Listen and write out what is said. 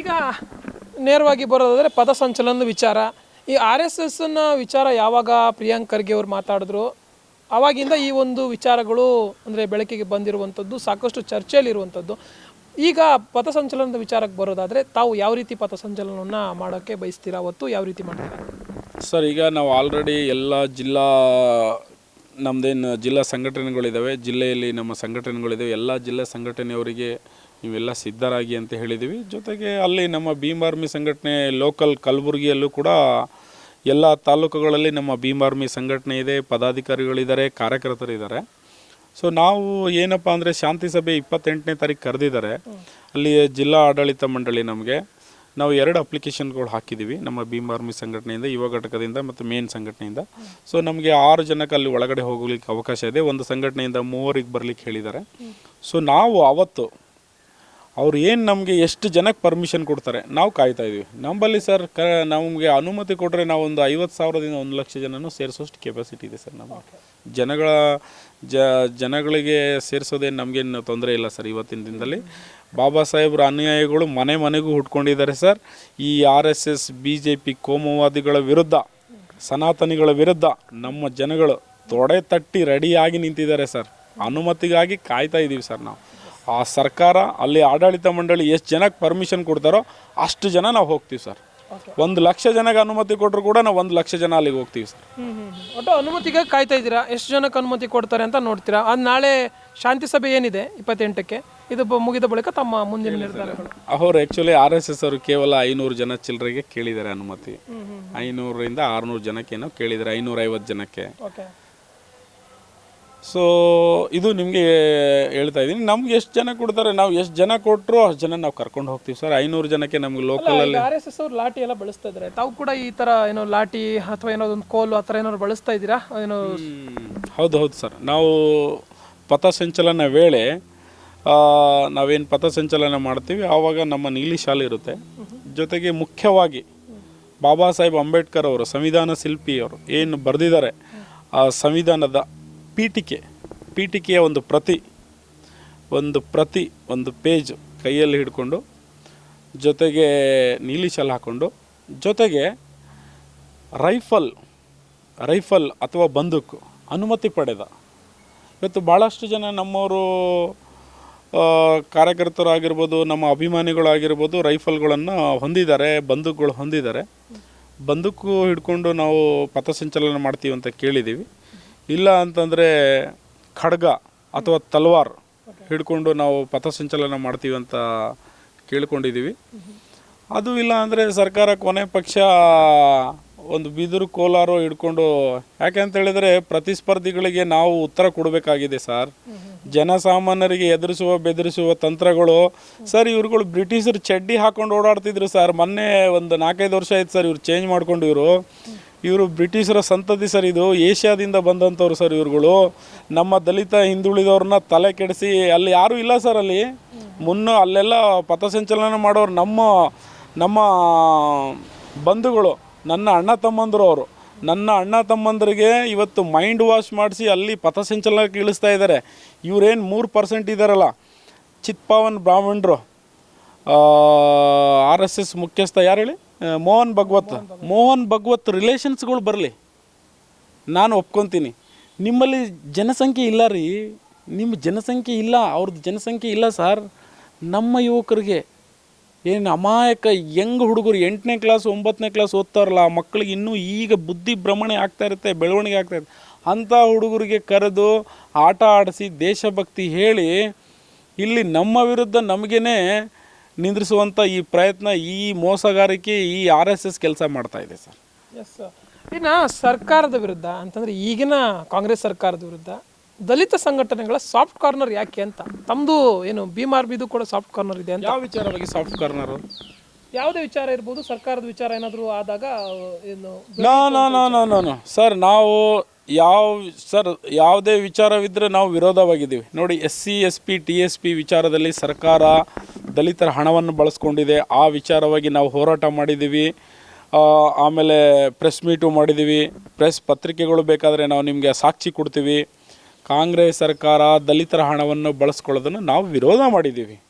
ಈಗ ನೇರವಾಗಿ ಬರೋದಾದರೆ ಪಥಸಂಚಲನದ ವಿಚಾರ. ಈ ಆರ್ ಎಸ್ ಎಸ್ನ ವಿಚಾರ ಯಾವಾಗ ಪ್ರಿಯಾಂಕ್ ಖರ್ಗೆ ಅವರು ಮಾತಾಡಿದ್ರು ಆವಾಗಿಂದ ಈ ಒಂದು ವಿಚಾರಗಳು ಅಂದರೆ ಬೆಳಕಿಗೆ ಬಂದಿರುವಂಥದ್ದು ಸಾಕಷ್ಟು ಚರ್ಚೆಯಲ್ಲಿರುವಂಥದ್ದು ಈಗ ಪಥಸಂಚಲನದ ವಿಚಾರಕ್ಕೆ ಬರೋದಾದರೆ ತಾವು ಯಾವ ರೀತಿ ಪಥಸಂಚಲನವನ್ನು ಮಾಡೋಕ್ಕೆ ಬಯಸ್ತೀರಾ ಅವತ್ತು? ಯಾವ ರೀತಿ ಮಾಡ್ತೀರಾ? ಸರ್, ಈಗ ನಾವು ಆಲ್ರೆಡಿ ಎಲ್ಲ ಜಿಲ್ಲಾ ನಮ್ಮದೇನು ಜಿಲ್ಲಾ ಸಂಘಟನೆಗಳಿದ್ದಾವೆ ಜಿಲ್ಲೆಯಲ್ಲಿ ನಮ್ಮ ಸಂಘಟನೆಗಳಿದ್ದಾವೆ ಎಲ್ಲ ಜಿಲ್ಲಾ ಸಂಘಟನೆಯವರಿಗೆ ನೀವೆಲ್ಲ ಸಿದ್ಧರಾಗಿ ಅಂತ ಹೇಳಿದ್ದೀವಿ. ಜೊತೆಗೆ ಅಲ್ಲಿ ನಮ್ಮ ಭೀಮ್ ಆರ್ಮಿ ಸಂಘಟನೆ ಲೋಕಲ್ ಕಲಬುರಗಿಯಲ್ಲೂ ಕೂಡ ಎಲ್ಲ ತಾಲೂಕುಗಳಲ್ಲಿ ನಮ್ಮ ಭೀಮ್ ಆರ್ಮಿ ಸಂಘಟನೆ ಇದೆ, ಪದಾಧಿಕಾರಿಗಳಿದ್ದಾರೆ, ಕಾರ್ಯಕರ್ತರಿದ್ದಾರೆ. ಸೊ ನಾವು ಏನಪ್ಪ ಅಂದರೆ ಶಾಂತಿ ಸಭೆ ಇಪ್ಪತ್ತೆಂಟನೇ ತಾರೀಕು ಕರೆದಿದ್ದಾರೆ. ಅಲ್ಲಿ ಜಿಲ್ಲಾ ಆಡಳಿತ ಮಂಡಳಿ ನಮಗೆ ನಾವು ಎರಡು ಅಪ್ಲಿಕೇಶನ್ಗಳು ಹಾಕಿದ್ದೀವಿ ನಮ್ಮ ಭೀಮ್ ಆರ್ಮಿ ಸಂಘಟನೆಯಿಂದ, ಯುವ ಘಟಕದಿಂದ ಮತ್ತು ಮೇನ್ ಸಂಘಟನೆಯಿಂದ. ಸೊ ನಮಗೆ ಆರು ಜನಕ್ಕೆ ಅಲ್ಲಿ ಒಳಗಡೆ ಹೋಗ್ಲಿಕ್ಕೆ ಅವಕಾಶ ಇದೆ. ಒಂದು ಸಂಘಟನೆಯಿಂದ ಮೂವರಿಗೆ ಬರಲಿಕ್ಕೆ ಹೇಳಿದ್ದಾರೆ. ಸೊ ನಾವು ಅವತ್ತು ಅವ್ರು ಏನು ನಮಗೆ ಎಷ್ಟು ಜನಕ್ಕೆ ಪರ್ಮಿಷನ್ ಕೊಡ್ತಾರೆ? ನಾವು ಕಾಯ್ತಾ ಇದ್ದೀವಿ ನಮ್ಮಲ್ಲಿ ಸರ್ ಕ ನಮಗೆ ಅನುಮತಿ ಕೊಟ್ಟರೆ ನಾವು ಒಂದು ಐವತ್ತು ಸಾವಿರದಿಂದ ಒಂದು ಲಕ್ಷ ಜನನೂ ಸೇರಿಸೋಷ್ಟು ಕೆಪಾಸಿಟಿ ಇದೆ ಸರ್ ನಮ್ಮ ಜನಗಳ ಜ ಜನಗಳಿಗೆ ಸೇರಿಸೋದೇನು ನಮಗೇನು ತೊಂದರೆ ಇಲ್ಲ ಸರ್ ಇವತ್ತಿನ ದಿನದಲ್ಲಿ. ಬಾಬಾ ಸಾಹೇಬ್ರ ಅನುಯಾಯಿಗಳು ಮನೆ ಮನೆಗೂ ಹುಟ್ಕೊಂಡಿದ್ದಾರೆ ಸರ್. ಈ R S S B J P ಕೋಮುವಾದಿಗಳ ವಿರುದ್ಧ ಸನಾತನಿಗಳ ವಿರುದ್ಧ ನಮ್ಮ ಜನಗಳು ತೊಡೆ ತಟ್ಟಿ ರೆಡಿಯಾಗಿ ನಿಂತಿದ್ದಾರೆ ಸರ್. ಅನುಮತಿಗಾಗಿ ಕಾಯ್ತಾ ಇದ್ದೀವಿ ಸರ್ ನಾವು. ಆ ಸರ್ಕಾರ ಅಲ್ಲಿ ಆಡಳಿತ ಮಂಡಳಿ ಎಷ್ಟು ಜನಕ್ಕೆ ಪರ್ಮಿಷನ್ ಕೊಡ್ತಾರೋ ಅಷ್ಟು ಜನ ನಾವು ಹೋಗ್ತೀವಿ ಸರ್. ಒಂದು ಲಕ್ಷ ಜನಕ್ಕೆ ಅನುಮತಿ ಕೊಟ್ಟರು ಕೂಡ ನಾವು ಒಂದು ಲಕ್ಷ ಜನ ಅಲ್ಲಿಗೆ ಹೋಗ್ತೀವಿ ಸರ್. ಒಟ್ಟು ಅನುಮತಿಗೆ ಕಾಯ್ತಾ ಇದ್ದೀರಾ? ಎಷ್ಟು ಜನಕ್ಕೆ ಅನುಮತಿ ಕೊಡ್ತಾರೆ ಅಂತ ನೋಡ್ತೀರಾ? ಅದು ನಾಳೆ ಶಾಂತಿ ಸಭೆ ಏನಿದೆ ಇಪ್ಪತ್ತೆಂಟಕ್ಕೆ? ಇದು ಮುಗಿದ ಬಳಿಕ ತಮ್ಮ ಮುಂದಿನ ನಿರ್ಧಾರಗಳು. ಅವರು ಆ್ಯಕ್ಚುಲಿ ಆರ್ ಎಸ್ ಎಸ್ ಅವರು ಕೇವಲ ಐನೂರು ಜನ ಚಿಲ್ಲರೆಗೆ ಕೇಳಿದ್ದಾರೆ ಅನುಮತಿ. ಐನೂರರಿಂದ ಆರುನೂರು ಜನಕ್ಕೇನೋ ಕೇಳಿದ್ದಾರೆ ಐನೂರೈವತ್ತು ಜನಕ್ಕೆ. ಓಕೆ ಸೊ ಇದು ನಿಮಗೆ ಹೇಳ್ತಾ ಇದ್ದೀನಿ. ನಮ್ಗೆ ಎಷ್ಟು ಜನ ಕೊಡ್ತಾರೆ? ನಾವು ಎಷ್ಟು ಜನ ಕೊಟ್ಟರು ಅಷ್ಟು ಜನ ನಾವು ಕರ್ಕೊಂಡು ಹೋಗ್ತೀವಿ ಸರ್. ಐನೂರು ಜನಕ್ಕೆ ನಮ್ಗೆ ಲೋಕಲಲ್ಲಿ ಆರ್ ಎಸ್ ಎಸ್ ಅವ್ರು ಲಾಠಿ ಎಲ್ಲ ಬಳಸ್ತಾ ಇದ್ದಾರೆ ತಾವು ಕೂಡ ಈ ತರ ಏನೋ ಲಾಠಿ ಅಥವಾ ಏನೋ ಒಂದು ಕೋಲು ಆ ಥರ ಏನಾದ್ರು ಬಳಸ್ತಾ ಇದ್ದೀರಾ? ಏನೋ ಹೌದು ಹೌದು ಸರ್. ನಾವು ಪಥಸಂಚಲನ ವೇಳೆ ನಾವೇನು ಪಥಸಂಚಲನ ಮಾಡ್ತೀವಿ ಆವಾಗ ನಮ್ಮ ನೀಲಿ ಶಾಲೆ ಇರುತ್ತೆ. ಜೊತೆಗೆ ಮುಖ್ಯವಾಗಿ ಬಾಬಾ ಸಾಹೇಬ್ ಅಂಬೇಡ್ಕರ್ ಅವರು ಸಂವಿಧಾನ ಶಿಲ್ಪಿಯವರು ಏನು ಬರೆದಿದ್ದಾರೆ ಆ ಸಂವಿಧಾನದ ಪೀಠಿಕೆ, ಪೀಠಿಕೆಯ ಒಂದು ಪ್ರತಿ ಒಂದು ಪ್ರತಿ, ಒಂದು ಪೇಜ್ ಕೈಯಲ್ಲಿ ಹಿಡ್ಕೊಂಡು ಜೊತೆಗೆ ನೀಲಿ ಶಾಲೆ ಹಾಕ್ಕೊಂಡು ಜೊತೆಗೆ ರೈಫಲ್ ರೈಫಲ್ ಅಥವಾ ಬಂದೂಕು ಅನುಮತಿ ಪಡೆದ. ಇವತ್ತು ಭಾಳಷ್ಟು ಜನ ನಮ್ಮವರು ಕಾರ್ಯಕರ್ತರಾಗಿರ್ಬೋದು, ನಮ್ಮ ಅಭಿಮಾನಿಗಳಾಗಿರ್ಬೋದು ರೈಫಲ್ಗಳನ್ನು ಹೊಂದಿದ್ದಾರೆ, ಬಂದೂಕುಗಳು ಹೊಂದಿದ್ದಾರೆ. ಬಂದೂಕು ಹಿಡ್ಕೊಂಡು ನಾವು ಪಥಸಂಚಲನ ಮಾಡ್ತೀವಿ ಅಂತ ಕೇಳಿದ್ದೀವಿ. ಇಲ್ಲ ಅಂತಂದರೆ ಖಡ್ಗ ಅಥವಾ ತಲ್ವಾರ್ ಹಿಡ್ಕೊಂಡು ನಾವು ಪಥಸಂಚಲನ ಮಾಡ್ತೀವಿ ಅಂತ ಕೇಳ್ಕೊಂಡಿದ್ದೀವಿ ಅದು ಇಲ್ಲ ಅಂದರೆ ಸರ್ಕಾರ ಕೊನೆ ಪಕ್ಷ ಒಂದು ಬಿದಿರು ಕೋಲಾರು ಹಿಡ್ಕೊಂಡು, ಯಾಕೆ ಅಂತ ಹೇಳಿದ್ರೆ ಪ್ರತಿಸ್ಪರ್ಧಿಗಳಿಗೆ ನಾವು ಉತ್ತರ ಕೊಡಬೇಕಾಗಿದೆ ಸರ್. ಜನಸಾಮಾನ್ಯರಿಗೆ ಎದುರಿಸುವ, ಬೆದರಿಸುವ ತಂತ್ರಗಳು, ಸರ್ ಇವ್ರುಗಳು ಬ್ರಿಟಿಷರು ಚಡ್ಡಿ ಹಾಕೊಂಡು ಓಡಾಡ್ತಿದ್ರು ಸರ್. ಮೊನ್ನೆ ಒಂದು ನಾಲ್ಕೈದು ವರ್ಷ ಆಯ್ತು ಸರ್ ಇವ್ರು ಚೇಂಜ್ ಮಾಡ್ಕೊಂಡು ಇವರು. ಇವರು ಬ್ರಿಟಿಷರ ಸಂತತಿ ಸರ್ ಇದು. ಏಷ್ಯಾದಿಂದ ಬಂದಂಥವ್ರು ಸರ್ ಇವ್ರುಗಳು. ನಮ್ಮ ದಲಿತ ಹಿಂದುಳಿದವ್ರನ್ನ ತಲೆ ಕೆಡಿಸಿ ಅಲ್ಲಿ ಯಾರೂ ಇಲ್ಲ ಸರ್ ಅಲ್ಲಿ. ಮುನ್ನ ಅಲ್ಲೆಲ್ಲ ಪಥಸಂಚಲನ ಮಾಡೋರು ನಮ್ಮ ನಮ್ಮ ಬಂಧುಗಳು, ನನ್ನ ಅಣ್ಣ ತಮ್ಮಂದರು ಅವರು. ನನ್ನ ಅಣ್ಣ ತಮ್ಮಂದರಿಗೆ ಇವತ್ತು ಮೈಂಡ್ ವಾಶ್ ಮಾಡಿಸಿ ಅಲ್ಲಿ ಪಥಸಂಚಲನಕ್ಕೆ ಇಳಿಸ್ತಾ ಇದ್ದಾರೆ. ಇವರೇನು ಮೂರು ಪರ್ಸೆಂಟ್ ಇದ್ದಾರಲ್ಲ. ಚಿತ್ಪಾವನ್ ಬ್ರಾಹ್ಮಣರು. ಆರ್ ಎಸ್ ಎಸ್ ಮುಖ್ಯಸ್ಥ ಯಾರು ಹೇಳಿ? ಮೋಹನ್ ಭಗವತ್ ಮೋಹನ್ ಭಗವತ್ ರಿಲೇಷನ್ಸ್ಗಳು ಬರಲಿ. ನಾನು ಒಪ್ಕೊತೀನಿ. ನಿಮ್ಮಲ್ಲಿ ಜನಸಂಖ್ಯೆ ಇಲ್ಲ ರೀ. ನಿಮ್ಮ ಜನಸಂಖ್ಯೆ ಇಲ್ಲ, ಅವ್ರದ್ದು ಜನಸಂಖ್ಯೆ ಇಲ್ಲ ಸರ್. ನಮ್ಮ ಯುವಕರಿಗೆ ಏನು ಅಮಾಯಕ ಯಂಗ್ ಹುಡುಗರು ಎಂಟನೇ ಕ್ಲಾಸ್ ಒಂಬತ್ತನೇ ಕ್ಲಾಸ್ ಓದ್ತಾರಲ್ಲ, ಆ ಮಕ್ಕಳಿಗೆ ಇನ್ನೂ ಈಗ ಬುದ್ಧಿ ಭ್ರಮಣೆ ಆಗ್ತಾ ಇರುತ್ತೆ, ಬೆಳವಣಿಗೆ ಆಗ್ತಾ ಇರುತ್ತೆ. ಅಂಥ ಹುಡುಗರಿಗೆ ಕರೆದು ಆಟ ಆಡಿಸಿ ದೇಶಭಕ್ತಿ ಹೇಳಿ, ಇಲ್ಲಿ ನಮ್ಮ ವಿರುದ್ಧ ನಮಗೇನೆ ನಿಂದ್ರಿಸುವಂಥ ಈ ಪ್ರಯತ್ನ ಈ ಮೋಸಗಾರಿಕೆ ಈ ಆರ್ ಎಸ್ ಎಸ್ ಕೆಲಸ ಮಾಡ್ತಾ ಇದೆ ಸರ್. ಎಸ್ ಇನ್ನು ಸರ್ಕಾರದ ವಿರುದ್ಧ ಅಂತಂದ್ರೆ ಈಗಿನ ಕಾಂಗ್ರೆಸ್ ಸರ್ಕಾರದ ವಿರುದ್ಧ ದಲಿತ ಸಂಘಟನೆಗಳ ಸಾಫ್ಟ್ ಕಾರ್ನರ್ ಯಾಕೆ ಅಂತ ತಮ್ಮದು ಏನು ಬಿಮಾರ್ ಬಿದು ಕೂಡ ಸಾಫ್ಟ್ ಕಾರ್ನರ್ ಇದೆ ಅಂತ. ಯಾವ ವಿಚಾರವಾಗಿ ಸಾಫ್ಟ್ ಕಾರ್ನರ್ ಯಾವುದೇ ವಿಚಾರ ಇರ್ಬೋದು ಸರ್ಕಾರದ ವಿಚಾರ ಏನಾದರೂ ಆದಾಗ ಏನು no no no no no no sir ನಾವು ಯಾವ ಸರ್ ಯಾವುದೇ ವಿಚಾರವಿದ್ದರೆ ನಾವು ವಿರೋಧವಾಗಿದ್ದೀವಿ. ನೋಡಿ S C S P T S P ವಿಚಾರದಲ್ಲಿ ಸರ್ಕಾರ ದಲಿತರ ಹಣವನ್ನು ಬಳಸ್ಕೊಂಡಿದೆ. ಆ ವಿಚಾರವಾಗಿ ನಾವು ಹೋರಾಟ ಮಾಡಿದ್ದೀವಿ. ಆಮೇಲೆ ಪ್ರೆಸ್ ಮೀಟು ಮಾಡಿದ್ದೀವಿ. ಪ್ರೆಸ್ ಪತ್ರಿಕೆಗಳು ಬೇಕಾದರೆ ನಾವು ನಿಮಗೆ ಸಾಕ್ಷಿ ಕೊಡ್ತೀವಿ. ಕಾಂಗ್ರೆಸ್ ಸರ್ಕಾರ ದಲಿತರ ಹಣವನ್ನು ಬಳಸ್ಕೊಳ್ಳೋದನ್ನು ನಾವು ವಿರೋಧ ಮಾಡಿದ್ದೀವಿ.